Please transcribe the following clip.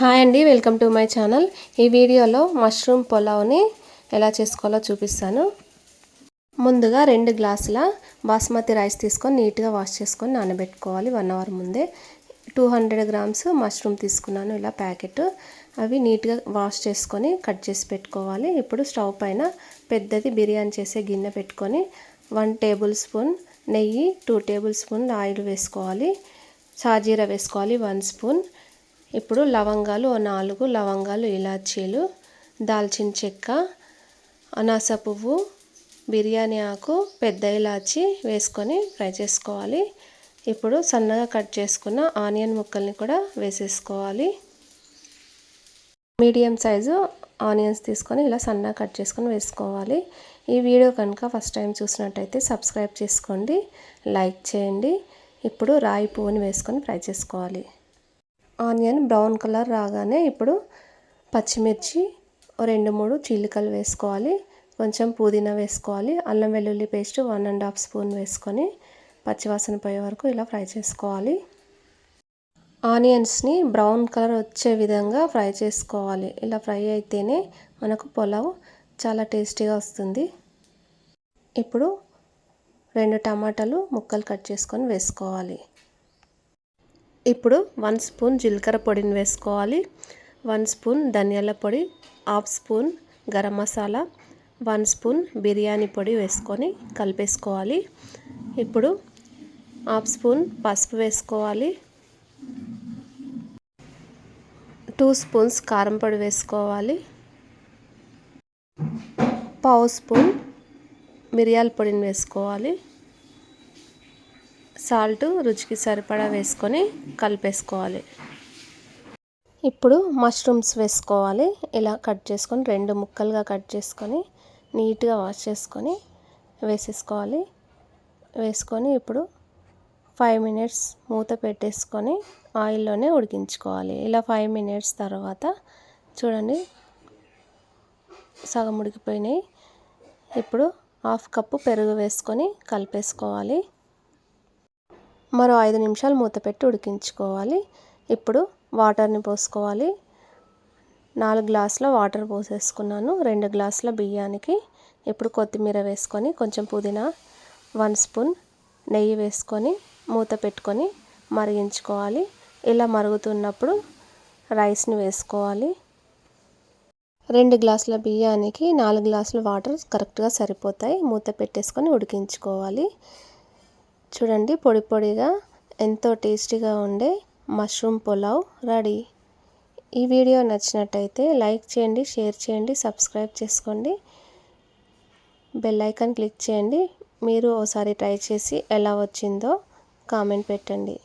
Hi అండి welcome to my channel. ఈ వీడియోలో మష్రూమ్ పులావ్ని ఎలా చేసుకోవాలో చూపిస్తాను. ముందుగా రెండు గ్లాసుల బాస్మతి రైస్ తీసుకొని నీట్గా వాష్ చేసుకొని నానబెట్టుకోవాలి వన్ అవర్ ముందే. టూ హండ్రెడ్ గ్రామ్స్ మష్రూమ్ తీసుకున్నాను ఇలా ప్యాకెట్. అవి నీట్గా వాష్ చేసుకొని కట్ చేసి పెట్టుకోవాలి. ఇప్పుడు స్టవ్ పైన పెద్దది బిర్యానీ చేసే గిన్నె పెట్టుకొని వన్ టేబుల్ స్పూన్ నెయ్యి టూ టేబుల్ స్పూన్ ఆయిల్ వేసుకోవాలి. షాజీరా వేసుకోవాలి వన్ స్పూన్. ఇప్పుడు లవంగాలు ఓ నాలుగు లవంగాలు ఇలాచీలు దాల్చిన చెక్క అనాస పువ్వు బిర్యానీ ఆకు పెద్ద ఇలాచి వేసుకొని ఫ్రై చేసుకోవాలి. ఇప్పుడు సన్నగా కట్ చేసుకున్న ఆనియన్ ముక్కల్ని కూడా వేసేసుకోవాలి. మీడియం సైజు ఆనియన్స్ తీసుకొని ఇలా సన్నగా కట్ చేసుకొని వేసుకోవాలి. ఈ వీడియో కనుక ఫస్ట్ టైం చూసినట్టయితే సబ్స్క్రైబ్ చేసుకోండి లైక్ చేయండి. ఇప్పుడు రాయి పువ్వుని వేసుకొని ఫ్రై చేసుకోవాలి. ఆనియన్ బ్రౌన్ కలర్ రాగానే ఇప్పుడు పచ్చిమిర్చి రెండు మూడు చీలికలు వేసుకోవాలి. కొంచెం పుదీనా వేసుకోవాలి. అల్లం వెల్లుల్లి paste one and half spoon వేసుకొని పచ్చివాసన పోయే వరకు ఇలా ఫ్రై చేసుకోవాలి. ఆనియన్స్ని బ్రౌన్ కలర్ వచ్చే విధంగా ఫ్రై చేసుకోవాలి. ఇలా ఫ్రై అయితేనే మనకు పులావు చాలా టేస్టీగా వస్తుంది. ఇప్పుడు రెండు టమాటాలు ముక్కలు కట్ చేసుకొని వేసుకోవాలి. ఇప్పుడు వన్ స్పూన్ జీలకర్ర పొడిని వేసుకోవాలి. వన్ స్పూన్ ధనియాల పొడి half spoon garam masala one spoon biryani పొడి వేసుకొని కలిపేసుకోవాలి. ఇప్పుడు హాఫ్ స్పూన్ పసుపు వేసుకోవాలి. టూ స్పూన్స్ కారం పొడి వేసుకోవాలి. పావు స్పూన్ మిరియాల పొడిని వేసుకోవాలి. సాల్ట్ రుచికి సరిపడా వేసుకొని కలిపేసుకోవాలి. ఇప్పుడు మష్రూమ్స్ వేసుకోవాలి. ఇలా కట్ చేసుకొని రెండు ముక్కలుగా కట్ చేసుకొని నీట్గా వాష్ చేసుకొని వేసేసుకోవాలి. వేసుకొని ఇప్పుడు ఫైవ్ మినిట్స్ మూత పెట్టేసుకొని ఆయిల్లోనే ఉడికించుకోవాలి. ఇలా ఫైవ్ మినిట్స్ తర్వాత చూడండి సగం ఉడికిపోయినాయి. ఇప్పుడు హాఫ్ కప్పు పెరుగు వేసుకొని కలిపేసుకోవాలి. మరో ఐదు నిమిషాలు మూత పెట్టి ఉడికించుకోవాలి. ఇప్పుడు వాటర్ని పోసుకోవాలి. నాలుగు గ్లాసుల వాటర్ పోసేసుకున్నాను. రెండు గ్లాసుల బియ్యానికి ఇప్పుడు కొత్తిమీర వేసుకొని కొంచెం పుదీనా వన్ స్పూన్ నెయ్యి వేసుకొని మూత పెట్టుకొని మరిగించుకోవాలి. ఇలా మరుగుతున్నప్పుడు రైస్ని వేసుకోవాలి. రెండు గ్లాసుల బియ్యానికి నాలుగు గ్లాసుల వాటర్ కరెక్ట్గా సరిపోతాయి. మూత పెట్టేసుకొని ఉడికించుకోవాలి. చూడండి పొడి పొడిగా ఎంతో టేస్టీగా ఉండే మష్రూమ్ పులావ్ రెడీ. ఈ వీడియో నచ్చినట్టయితే లైక్ చేయండి షేర్ చేయండి సబ్స్క్రైబ్ చేసుకోండి. బెల్ ఐకాన్ క్లిక్ చేయండి. మీరు ఒకసారి ట్రై చేసి ఎలా వచ్చిందో కామెంట్ పెట్టండి.